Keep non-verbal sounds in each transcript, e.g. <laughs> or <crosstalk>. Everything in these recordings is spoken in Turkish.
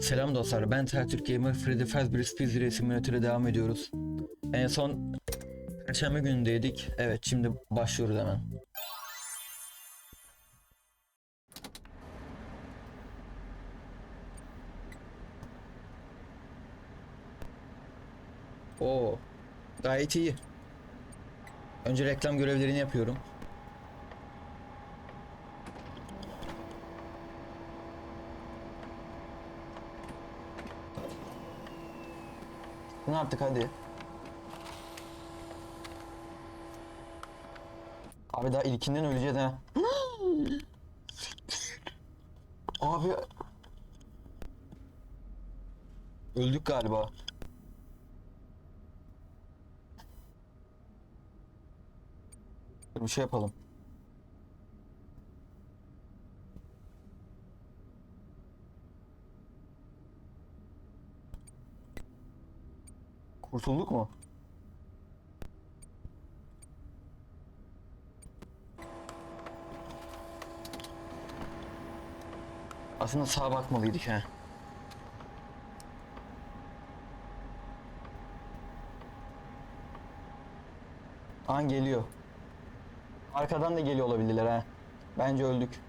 Selam dostlar, ben Tertürk Gamer. Freddy Fazbear Speed Race devam ediyoruz. En son Perşembe günündeydik. Evet, şimdi başlıyoruz hemen. Oo, gayet iyi. Önce reklam görevlerini yapıyorum. Ne yaptık hadi. Abi daha ilkinden öleceğiz ha. <gasps> Abi. Öldük galiba. Bir şey yapalım. Kurtulduk mu? Aslında sağa bakmalıydık ha. An geliyor. Arkadan da geliyor olabilirler ha. Bence öldük.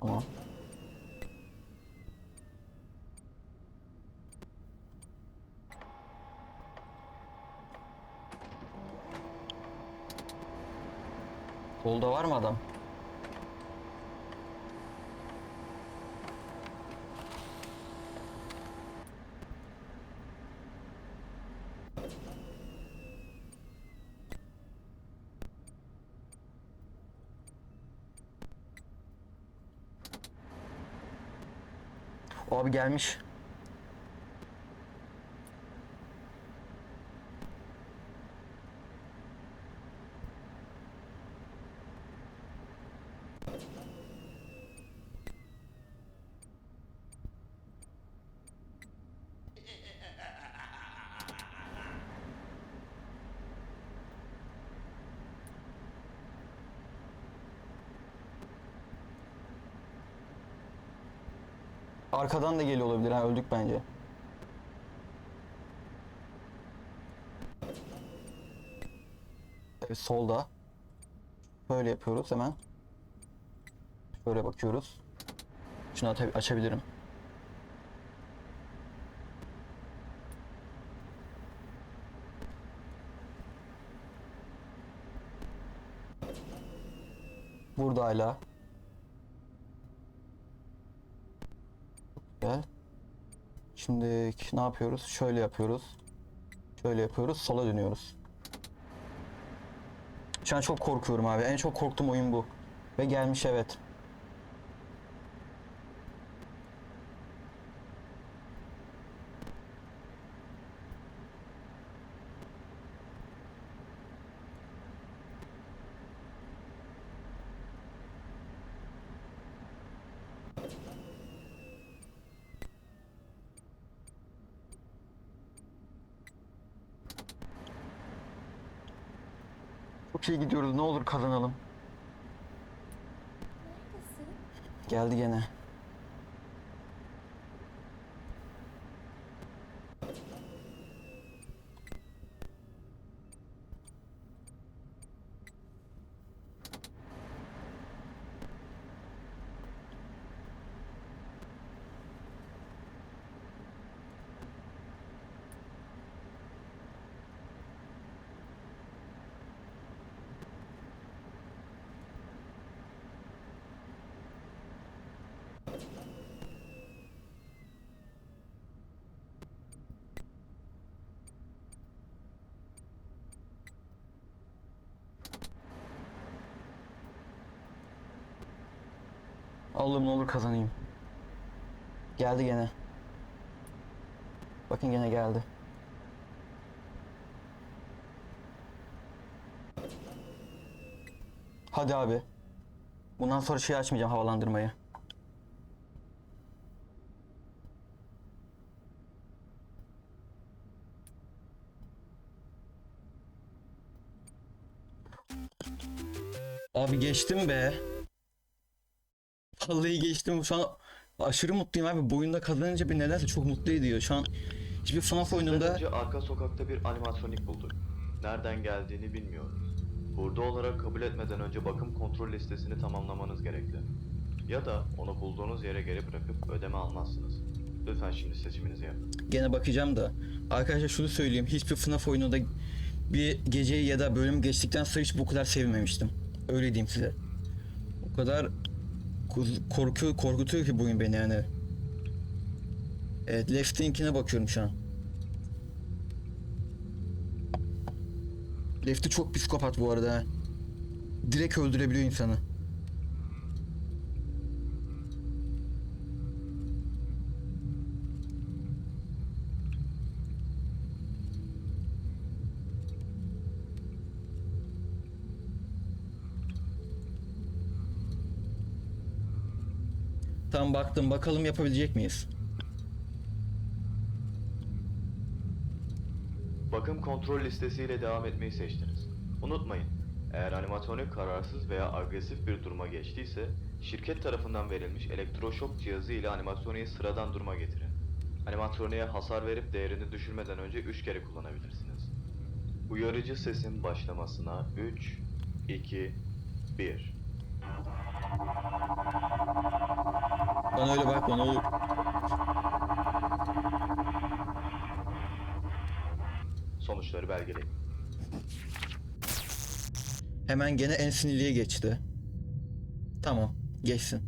Tamam. Solda var mı adam? Abi gelmiş. Arkadan da geliyor olabilir ha öldük bence. Evet solda. Böyle yapıyoruz hemen. Böyle bakıyoruz. Şunu açabilirim. Burada hala. Şimdi ne yapıyoruz? Şöyle yapıyoruz. Şöyle yapıyoruz. Sola dönüyoruz. Şu an çok korkuyorum abi. En çok korktuğum oyun bu. Ve gelmiş evet. Çok iyi gidiyoruz. Ne olur kazanalım. Neredesin? Geldi gene. Allah'ım ne olur kazanayım. Geldi gene. Bakın gene geldi. Hadi abi. Bundan sonra şey açmayacağım havalandırmayı. Abi geçtim be. Vallahi geçtim. Şu an Aşırı mutluyum abi. Bu oyunda kazanınca bir nedense çok mutlu ediyor. Şu an hiçbir FNAF oyununda önce arka sokakta bir animatronik bulduk. Nereden geldiğini bilmiyoruz. Burada olarak kabul etmeden önce bakım kontrol listesini tamamlamanız gerekli. Ya da onu bulduğunuz yere geri bırakıp ödeme almazsınız. Lütfen şimdi seçiminizi yapın. gene bakacağım da. Arkadaşlar şunu söyleyeyim. Hiçbir FNAF oyununda bir geceyi ya da bölüm geçtikten sonra hiç bu kadar sevmemiştim. Öyle diyeyim size. O kadar korku korkutuyor ki bu oyun beni yani. Evet, Left Link'ine bakıyorum şu an. Left'i çok psikopat bu arada. Direkt öldürebiliyor insanı. Tamam baktım bakalım yapabilecek miyiz? Bakım kontrol listesiyle devam etmeyi seçtiniz. Unutmayın, eğer animatronik kararsız veya agresif bir duruma geçtiyse, şirket tarafından verilmiş elektroşok cihazı ile animatroniği sıradan duruma getirin. Animatroniğe hasar verip değerini düşürmeden önce 3 kere kullanabilirsiniz. Uyarıcı sesin başlamasına 3, 2, 1. Bana öyle bakma ne olur. Sonuçları belgeleyin. Hemen gene en sinirliye geçti. Tamam geçsin.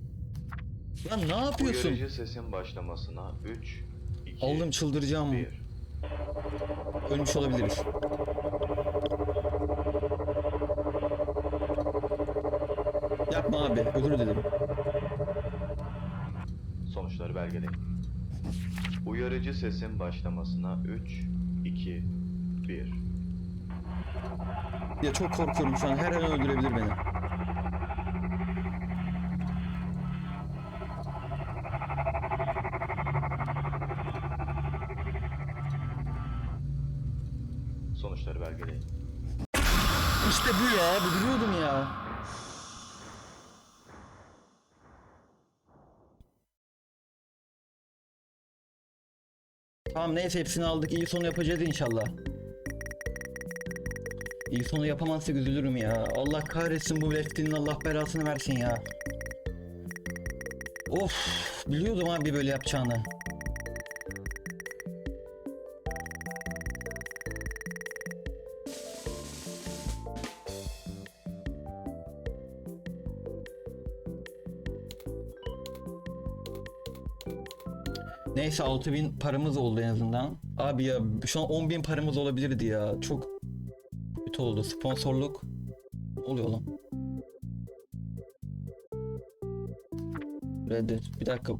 Lan ne yapıyorsun? Uyarıcı sesin başlamasına 3, 2, Oğlum çıldıracağım. 1. Ölmüş olabiliriz. Yapma abi özür dilerim. Sonuçları belgeleyin. Uyarıcı sesin başlamasına 3, 2, 1. Ya çok korkuyorum şu an her an öldürebilir beni. Tamam neyse hepsini aldık iyi sonu yapacağız inşallah. İyi sonu yapamazsak üzülürüm ya. Allah kahretsin bu Lefty'nin Allah belasını versin ya. Of biliyordum abi böyle yapacağını. Neyse 6000 paramız oldu en azından. Abi ya şu an 10.000 paramız olabilirdi ya. Çok kötü oldu. Sponsorluk oluyor lan. Reddet. Bir dakika.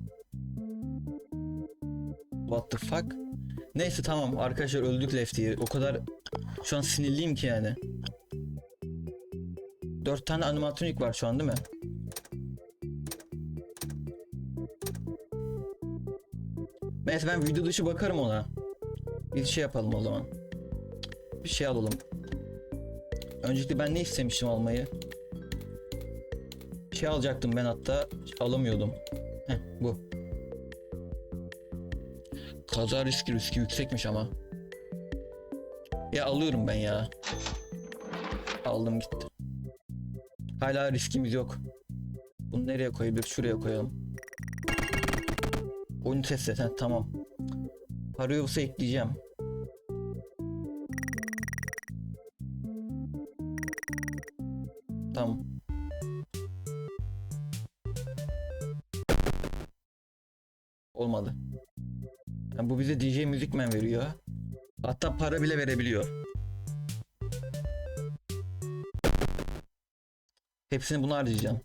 What the fuck? Neyse tamam arkadaşlar öldük Lefty'yi. O kadar şu an sinirliyim ki yani. 4 tane animatronik var şu an değil mi? Neyse ben video dışı bakarım ona. Bir şey yapalım o zaman. Bir şey alalım. Öncelikle ben ne istemiştim almayı? Bir şey alacaktım ben hatta alamıyordum. Heh bu. Kaza riski riski yüksekmiş ama. Ya alıyorum ben ya. Aldım gitti. Hala riskimiz yok. Bunu nereye koyabiliriz? Şuraya koyalım. Oyun test et. heh, tamam. Olsa ekleyeceğim. Tamam. Olmadı. Yani bu bize DJ Müzikmen veriyor. Hatta para bile verebiliyor. Hepsini buna harcayacağım.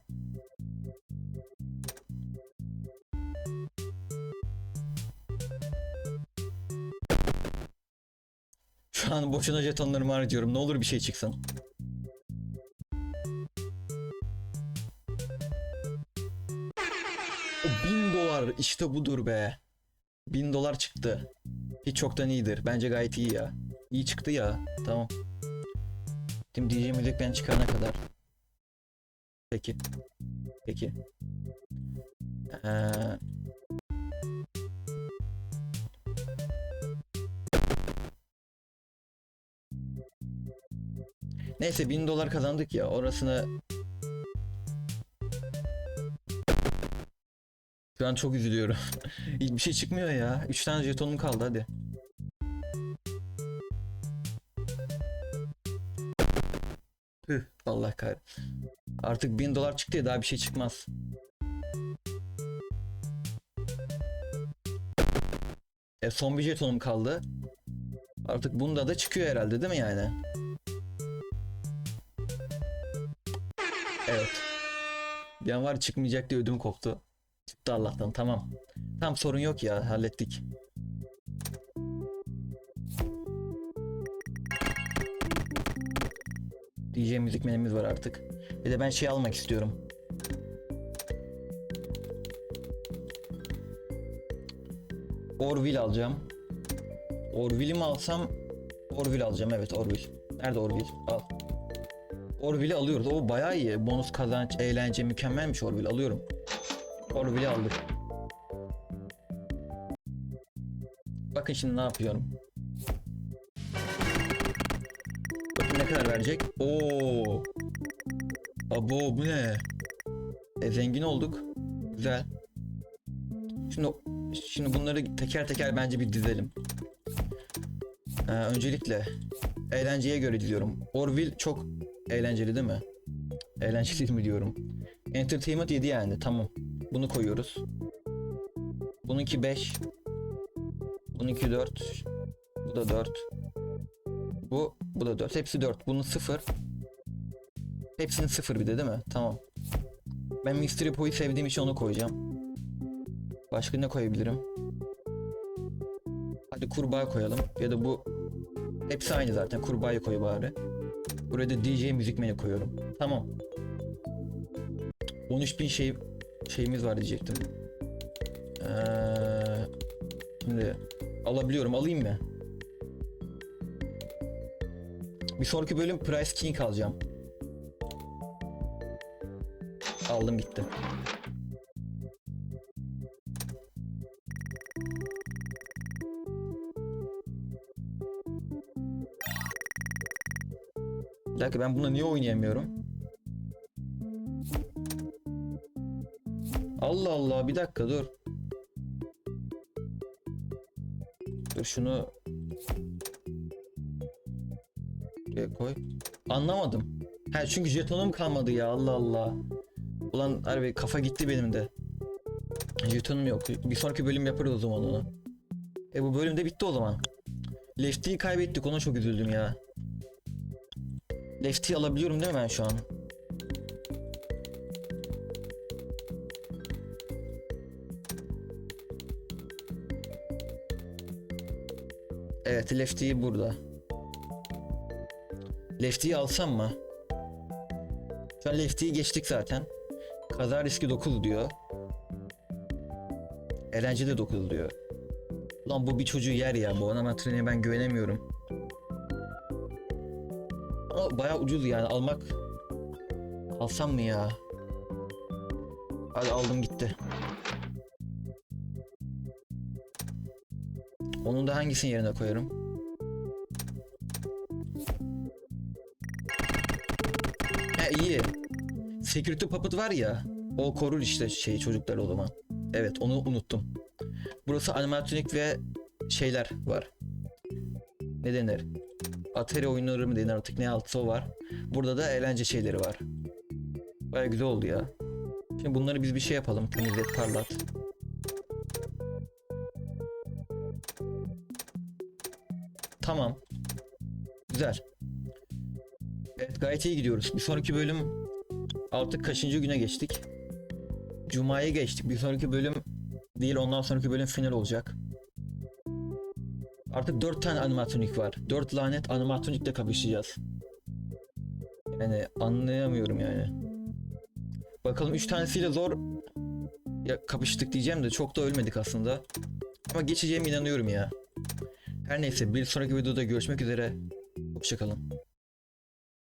Şu an boşuna jetonlarımı harcıyorum. Ne olur bir şey çıksın. O bin dolar işte budur be. Bin dolar çıktı. Hiç çoktan iyidir. Bence gayet iyi ya. İyi çıktı ya. Tamam. Şimdi DJ müzik ben çıkarana kadar. Peki. Peki. Ee, Neyse 1000 dolar kazandık ya orasını Şu an çok üzülüyorum. <laughs> Hiçbir şey çıkmıyor ya. 3 tane jetonum kaldı hadi. Tüh Allah kahretsin. Artık 1000 dolar çıktı ya daha bir şey çıkmaz. E, son bir jetonum kaldı. Artık bunda da çıkıyor herhalde değil mi yani? Evet. Bir an var çıkmayacak diye ödüm koptu. Çıktı Allah'tan tamam. Tam sorun yok ya hallettik. DJ müzik menümüz var artık. Bir de ben şey almak istiyorum. Orville alacağım. Orville'i mi alsam? Orville alacağım evet Orville. Nerede Orville? Al. Orville'i alıyoruz. O bayağı iyi. Bonus kazanç, eğlence mükemmelmiş Orville. Alıyorum. Orville'i aldık. Bakın şimdi ne yapıyorum. Bakın ne kadar verecek. Oo. Abo bu ne? E, zengin olduk. Güzel. Şimdi şimdi bunları teker teker bence bir dizelim. Ee, öncelikle eğlenceye göre diziyorum. Orville çok eğlenceli değil mi? Eğlenceli mi diyorum? Entertainment 7 yani tamam. Bunu koyuyoruz. Bununki 5. Bununki 4. Bu da 4. Bu bu da 4. Hepsi 4. Bunun 0. Hepsinin 0 bir de değil mi? Tamam. Ben Mystery Boy'u sevdiğim için onu koyacağım. Başka ne koyabilirim? Hadi kurbağa koyalım. Ya da bu hepsi aynı zaten. Kurbağayı koy bari. Buraya da DJ müzik menü koyuyorum. Tamam. 13.000 şey şeyimiz var diyecektim. Ee, şimdi alabiliyorum. Alayım mı? Bir sonraki bölüm Price King alacağım. Aldım gitti. Bir dakika ben buna niye oynayamıyorum? Allah Allah bir dakika dur. Dur şunu Buraya koy. Anlamadım. Ha çünkü jetonum kalmadı ya Allah Allah. Ulan harbi kafa gitti benim de. Jetonum yok. Bir sonraki bölüm yaparız o zaman onu. E bu bölüm de bitti o zaman. Lefty'yi kaybettik ona çok üzüldüm ya. Lefty alabiliyorum değil mi ben şu an? Evet Lefty'yi burada. Lefty'yi alsam mı? Şu an Lefty'yi geçtik zaten. Kaza riski 9 diyor. Eğlence de 9 diyor. Lan bu bir çocuğu yer ya. Bu animatroniğe ben güvenemiyorum. Bayağı ucuz yani almak. Alsam mı ya? Hadi aldım gitti. Onun da hangisinin yerine koyarım? He iyi. Security Puppet var ya. O korur işte şey çocukları o zaman. Evet onu unuttum. Burası animatronik ve şeyler var. Ne denir? Atari oyunları mı denir artık ne altı o var. Burada da eğlence şeyleri var. Baya güzel oldu ya. Şimdi bunları biz bir şey yapalım. Temizlet, parlat. Tamam. Güzel. Evet gayet iyi gidiyoruz. Bir sonraki bölüm artık kaçıncı güne geçtik? Cuma'ya geçtik. Bir sonraki bölüm değil ondan sonraki bölüm final olacak. Artık 4 tane animatronik var. 4 lanet animatronikle kapışacağız. Yani anlayamıyorum yani. Bakalım 3 tanesiyle zor ya kapıştık diyeceğim de çok da ölmedik aslında. Ama geçeceğime inanıyorum ya. Her neyse bir sonraki videoda görüşmek üzere. Hoşçakalın.